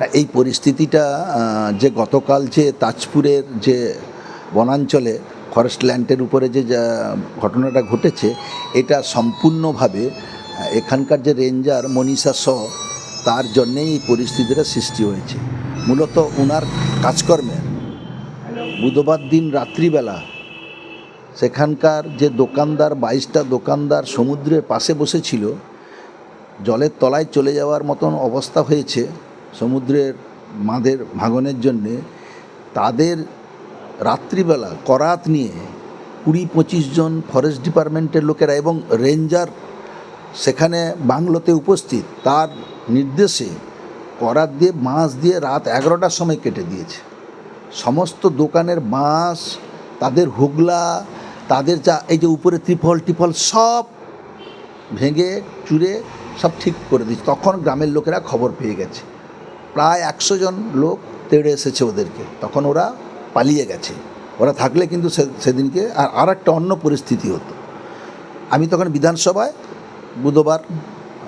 না, এই পরিস্থিতিটা যে গতকাল যে তাজপুরের যে বনাঞ্চলে ফরেস্ট ল্যান্ডের উপরে যে ঘটনাটা ঘটেছে এটা সম্পূর্ণভাবে এখানকার যে রেঞ্জার মনীষা শ তার জন্যেই এই পরিস্থিতিটা সৃষ্টি হয়েছে। মূলত ওনার কাজকর্মে বুধবার দিন রাত্রিবেলা সেখানকার যে দোকানদার বাইশটা দোকানদার সমুদ্রের পাশে বসেছিল জলের তলায় চলে যাওয়ার মতন অবস্থা হয়েছে। সমুদ্রের বাঁধের ভাঙনের জন্যে তাদের রাত্রিবেলা করাত নিয়ে কুড়ি পঁচিশ জন ফরেস্ট ডিপার্টমেন্টের লোকেরা এবং রেঞ্জার সেখানে বাংলোতে উপস্থিত, তার নির্দেশে করাত দিয়ে বাঁশ দিয়ে রাত এগারোটার সময় কেটে দিয়েছে। সমস্ত দোকানের বাঁশ তাদের হুগলা, তাদের যা এই যে উপরে ত্রিফল, টিফল সব ভেঙে, চুরে সব ঠিক করে দিচ্ছে তখন গ্রামের লোকেরা খবর পেয়ে গেছে। প্রায় একশো জন লোক তেড়ে এসেছে ওদেরকে। তখন ওরা পালিয়ে গেছে। ওরা থাকলে কিন্তু সেদিনকে আর আর একটা অন্য পরিস্থিতি হতো। আমি তখন বিধানসভায় বুধবার,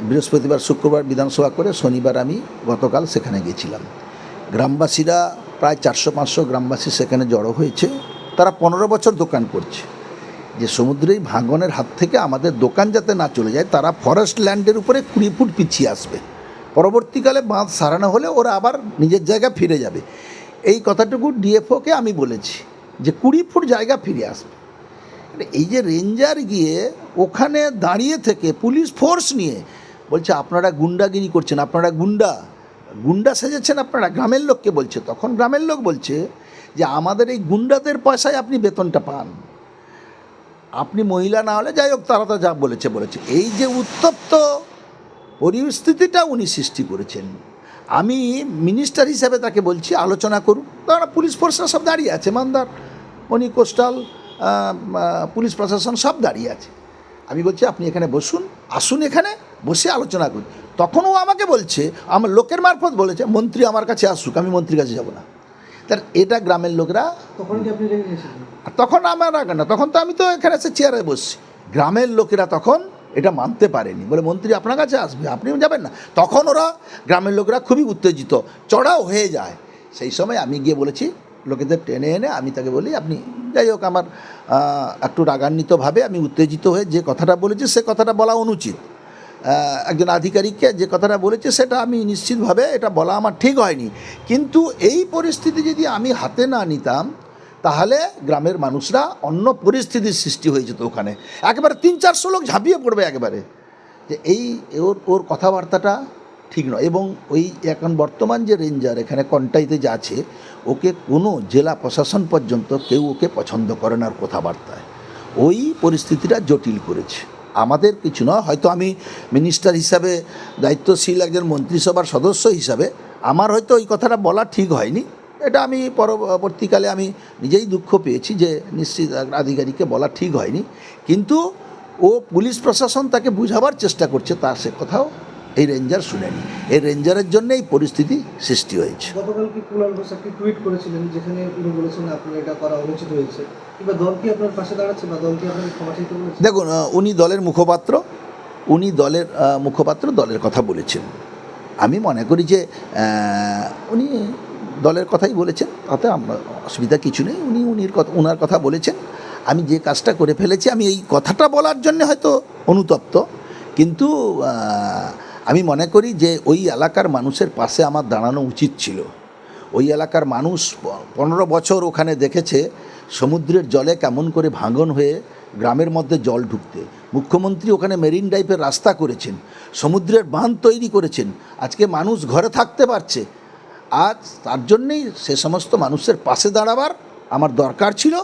বৃহস্পতিবার, শুক্রবার বিধানসভা করে শনিবার আমি গতকাল সেখানে গেছিলাম। গ্রামবাসীরা প্রায় চারশো, পাঁচশো গ্রামবাসী সেখানে জড়ো হয়েছে। তারা পনেরো বছর দোকান করছে। যে সমুদ্রেই ভাঙনের হাত থেকে আমাদের দোকান যাতে না চলে যায়, তারা ফরেস্ট ল্যান্ডের উপরে কুড়ি ফুট পিছিয়ে আসবে। পরবর্তীকালে বাঁধ সারানো হলে ওরা আবার নিজের জায়গা ফিরে যাবে। এই কথাটুকু ডিএফওকে আমি বলেছি যে কুড়ি ফুট জায়গা ফিরে আসবে। মানে এই যে রেঞ্জার গিয়ে ওখানে দাঁড়িয়ে থেকে পুলিশ ফোর্স নিয়ে বলছে, আপনারা গুন্ডাগিরি করছেন, আপনারা গুন্ডা। গুন্ডা সেজেছেন আপনারা, গ্রামের লোককে বলছে। তখন গ্রামের লোক বলছে যে, আমাদের এই গুন্ডাদের পয়সায় আপনি বেতনটা পান। আপনি মহিলা না হলে যাই হোক, তারা তো যা বলেছে বলেছে। এই যে উত্তপ্ত পরিস্থিতিটা উনি সৃষ্টি করেছেন। আমি মিনিস্টার হিসাবে তাকে বলছি আলোচনা করুন। তারা পুলিশ ফোর্সরা সব দাঁড়িয়ে আছে মানদার উনি কোস্টাল পুলিশ প্রশাসন সব দাঁড়িয়ে আছে। আমি বলছি আপনি এখানে বসুন আসুন এখানে বসে আলোচনা করুন। তখন ও আমাকে বলছে আমার লোকের মারফত বলেছে মন্ত্রী আমার কাছে আসুক আমি মন্ত্রীর কাছে যাব না। তার এটা গ্রামের লোকরা তখন আমার রাগ না তখন তো আমি তো এখানে এসে চেয়ারে বসছি। গ্রামের লোকেরা তখন এটা মানতে পারেনি। বলে, মন্ত্রী আপনার কাছে আসবে আপনিও যাবেন না। তখন ওরা গ্রামের লোকেরা খুবই উত্তেজিত, চড়াও হয়ে যায়। সেই সময় আমি গিয়ে বলেছি, লোকেদের টেনে এনে আমি তাকে বলি, আপনি যাই হোক আমার একটু রাগান্বিতভাবে আমি উত্তেজিত হয়ে যে কথাটা বলেছি, সে কথাটা বলা অনুচিত। একজন আধিকারিককে যে কথাটা বলেছে, সেটা আমি নিশ্চিতভাবে এটা বলা আমার ঠিক হয়নি। কিন্তু এই পরিস্থিতি যদি আমি হাতে না নিতাম তাহলে গ্রামের মানুষরা অন্য পরিস্থিতির সৃষ্টি হয়ে যেত ওখানে। একেবারে তিন চারশো লোক ঝাঁপিয়ে পড়বে একেবারে। যে এই ওর ওর কথাবার্তাটা ঠিক নয় এবং ওই এখন বর্তমান যে রেঞ্জার এখানে কন্টাইতে যে আছে ওকে কোনো জেলা প্রশাসন পর্যন্ত কেউ ওকে পছন্দ করে না কথাবার্তায়। ওই পরিস্থিতিটা জটিল করেছে। আমাদের কিছু নয়, হয়তো আমি মিনিস্টার হিসাবে, দায়িত্বশীল একজন মন্ত্রিসভার সদস্য হিসাবে, আমার হয়তো ওই কথাটা বলা ঠিক হয়নি। এটা আমি পরবর্তীকালে আমি নিজেই দুঃখ পেয়েছি যে নিশ্চিত আধিকারিককে বলা ঠিক হয়নি। কিন্তু ও পুলিশ প্রশাসন তাকে বুঝাবার চেষ্টা করছে তা সে কথাও এই রেঞ্জার শুনেনি। এই রেঞ্জারের জন্য এই পরিস্থিতি সৃষ্টি হয়েছে। গতকাল কি কুণাল ঘোষ একটি টুইট করেছিলেন যেখানে উনি বলেছেন আপনি এটা করা অনুচিত হয়েছে কিংবা দল কি আপনার পাশে দাঁড়াচ্ছে বা দল কি আপনাকে ক্ষমা চাইতে বলেছে? দেখুন উনি দলের মুখপাত্র উনি দলের মুখপাত্র দলের কথা বলেছেন। আমি মনে করি যে উনি দলের কথাই বলেছেন, তাতে আমরা অসুবিধা কিছু নেই। উনি, উনির কথা ওনার কথা বলেছেন। আমি যে কাজটা করে ফেলেছি, আমি এই কথাটা বলার জন্য হয়তো অনুতপ্ত। কিন্তু আমি মনে করি যে ওই এলাকার মানুষের পাশে আমার দাঁড়ানো উচিত ছিল। ওই এলাকার মানুষ পনেরো বছর ওখানে দেখেছে সমুদ্রের জলে কেমন করে ভাঙন হয়ে গ্রামের মধ্যে জল ঢুকতে। মুখ্যমন্ত্রী ওখানে মেরিন ড্রাইভের রাস্তা করেছেন, সমুদ্রের বাঁধ তৈরি করেছেন। আজকে মানুষ ঘরে থাকতে পারছে। আজ তার জন্যেই সে সমস্ত মানুষের পাশে দাঁড়াবার আমার দরকার ছিল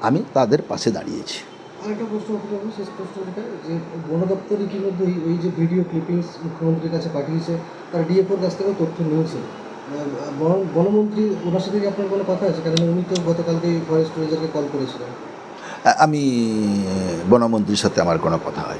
আমি তাদের পাশে দাঁড়িয়েছি। আরেকটা প্রশ্ন আপনাকে শেষ যে বন দপ্তর ইতিমধ্যে এই- এই যে ভিডিও ক্লিপিংস মুখ্যমন্ত্রীর কাছে পাঠিয়েছে তারা ডিএফওর কাছ থেকেও তথ্য নিয়েছে। বন- বনমন্ত্রী ওনার সাথে কি আপনার কোনো কথা আছে? কারণ উনি তো গতকালকেই ফরেস্ট রেঞ্জারকে কল করেছিলেন। আমি বনমন্ত্রীর সাথে আমার কোনো কথা হয়